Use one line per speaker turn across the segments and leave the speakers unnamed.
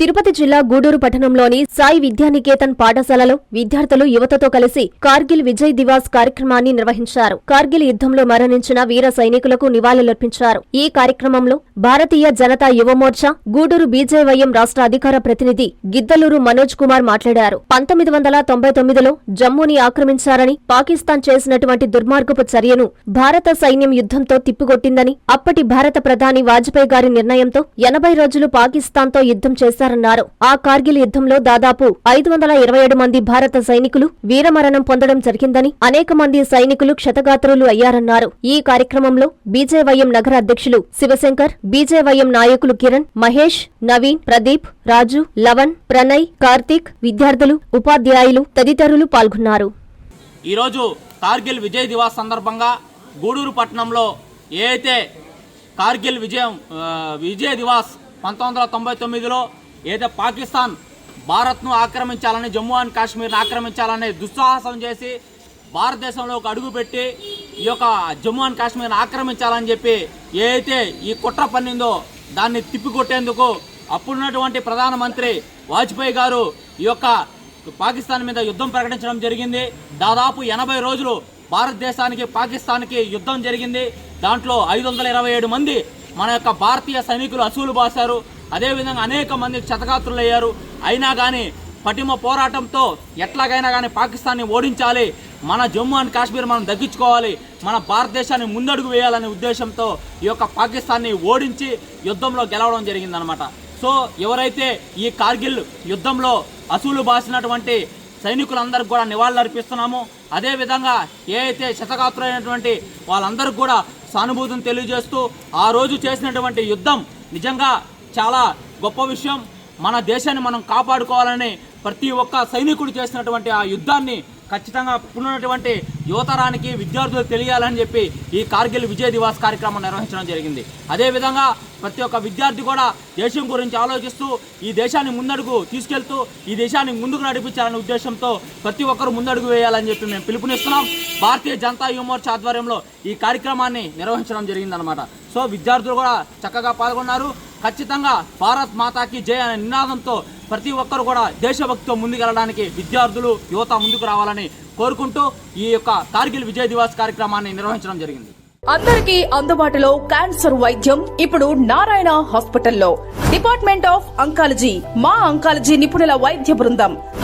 తిరుపతి జిల్లా గూడూరు పట్టణంలోని సాయి విద్యానికేతన్ పాఠశాలలో విద్యార్థులు యువతతో కలిసి కార్గిల్ విజయ్ దివాస్ కార్యక్రమాన్ని నిర్వహించారు. కార్గిల్ యుద్ధంలో మరణించిన వీర సైనికులకు నివాళులర్పించారు. ఈ కార్యక్రమంలో భారతీయ జనతా యువమోర్చా గూడూరు బీజేవైఎం రాష్ట్ర అధికార ప్రతినిధి గిద్దలూరు మనోజ్ కుమార్ మాట్లాడారు. పంతొమ్మిది వందల తొంభై తొమ్మిదిలో జమ్మూని ఆక్రమించారని పాకిస్తాన్ చేసినటువంటి దుర్మార్గపు చర్యను భారత సైన్యం యుద్ధంతో తిప్పికొట్టిందని అప్పటి భారత ప్రధాని వాజ్పేయి గారి నిర్ణయంతో ఎనభై రోజులు పాకిస్తాన్తో యుద్ధం చేశారు చేశారన్నారు ఆ కార్గిల్ యుద్ధంలో దాదాపు ఐదు వందల ఇరవై ఏడు మంది భారత సైనికులు వీరమరణం పొందడం జరిగిందని అనేక మంది సైనికులు క్షతగాత్రులు అయ్యారన్నారు. ఈ కార్యక్రమంలో బీజేవైఎం నగర అధ్యక్షులు శివశంకర్ బీజేవైఎం నాయకులు కిరణ్ మహేష్ నవీన్ ప్రదీప్ రాజు లవన్ ప్రణయ్ కార్తీక్ విద్యార్థులు ఉపాధ్యాయులు తదితరులు పాల్గొన్నారు.
ఈరోజు కార్గిల్ విజయ్ దివాస్ సందర్భంగా గూడూరు పట్టణంలో ఏ అయితే కార్గిల్ విజయం విజయ దివాస్ పంతొమ్మిది వందల తొంభై తొమ్మిదిలో ఏదో పాకిస్తాన్ భారత్ను ఆక్రమించాలని జమ్మూ అండ్ కాశ్మీర్ని ఆక్రమించాలని దుస్సాహసం చేసి భారతదేశంలో ఒక అడుగుపెట్టి ఈ యొక్క జమ్మూ అండ్ కాశ్మీర్ని ఆక్రమించాలని చెప్పి ఏదైతే ఈ కుట్ర పన్నిందో దాన్ని తిప్పికొట్టేందుకు అప్పుడున్నటువంటి ప్రధానమంత్రి వాజ్పేయి గారు ఈ యొక్క పాకిస్తాన్ మీద యుద్ధం ప్రకటించడం జరిగింది. దాదాపు ఎనభై రోజులు భారతదేశానికి పాకిస్తాన్కి యుద్ధం జరిగింది. దాంట్లో ఐదు వందల ఇరవై ఏడు మంది మన యొక్క భారతీయ సైనికులు అసూలు బాశారు. అదేవిధంగా అనేక మంది క్షతగాత్రులు అయ్యారు అయినా కానీ పటిమ పోరాటంతో ఎట్లాగైనా కానీ పాకిస్తాన్ని ఓడించాలి. మన జమ్మూ అండ్ కాశ్మీర్ మనం దగ్గించుకోవాలి మన భారతదేశాన్ని ముందడుగు వేయాలనే ఉద్దేశంతో ఈ యొక్క పాకిస్తాన్ని ఓడించి యుద్ధంలో గెలవడం జరిగిందనమాట సో ఎవరైతే ఈ కార్గిల్ యుద్ధంలో అసూలు బాసినటువంటి సైనికులందరికీ కూడా నివాళులర్పిస్తున్నాము అదేవిధంగా ఏ అయితే శతగాత్రులైనటువంటి వాళ్ళందరికీ కూడా సానుభూతిని తెలియజేస్తూ ఆ రోజు చేసినటువంటి యుద్ధం నిజంగా చాలా గొప్ప విషయం. మన దేశాన్ని మనం కాపాడుకోవాలని ప్రతి ఒక్క సైనికుడు చేసినటువంటి ఆ యుద్ధాన్ని ఖచ్చితంగా ఉన్నటువంటి యువతరానికి విద్యార్థులు తెలియాలని చెప్పి ఈ కార్గిల్ విజయ్ దివాస్ కార్యక్రమం నిర్వహించడం జరిగింది. అదేవిధంగా ప్రతి ఒక్క విద్యార్థి కూడా దేశం గురించి ఆలోచిస్తూ ఈ దేశాన్ని ముందడుగు తీసుకెళ్తూ ఈ దేశాన్ని ముందుకు నడిపించాలనే ఉద్దేశంతో ప్రతి ఒక్కరు ముందడుగు వేయాలని చెప్పి మేము పిలుపునిస్తున్నాం. భారతీయ జనతా యువమోర్చా ఆధ్వర్యంలో ఈ కార్యక్రమాన్ని నిర్వహించడం జరిగిందనమాట సో విద్యార్థులు కూడా చక్కగా పాల్గొన్నారు. ఖచ్చితంగా భారత్ మాతాకి జయ అనే నినాదంతో ప్రతి ఒక్కరు కూడా దేశభక్తితో ముందుకెళ్ళడానికి విద్యార్థులు యువత ముందుకు రావాలని కోరుకుంటూ ఈ యొక్క కార్గిల్ విజయ దివాస్ కార్యక్రమాన్ని నిర్వహించడం జరిగింది.
అందరికీ అందుబాటులో క్యాన్సర్ వైద్యం ఇప్పుడు నారాయణ హాస్పిటల్లో. డిపార్ట్మెంట్ ఆఫ్ అంకాలజీ మా అంకాలజీ నిపుణుల వైద్య బృందం.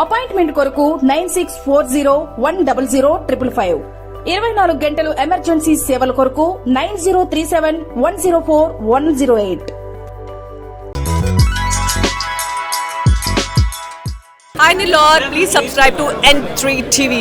appointment కొరకు nine six four zero one double zero triple five. ఇరవై నాలుగు గంటలు ఎమర్జెన్సీ సేవల కొరకు nine zero three seven one zero four one zero eight.
Hi Nilor, please subscribe to N3 TV.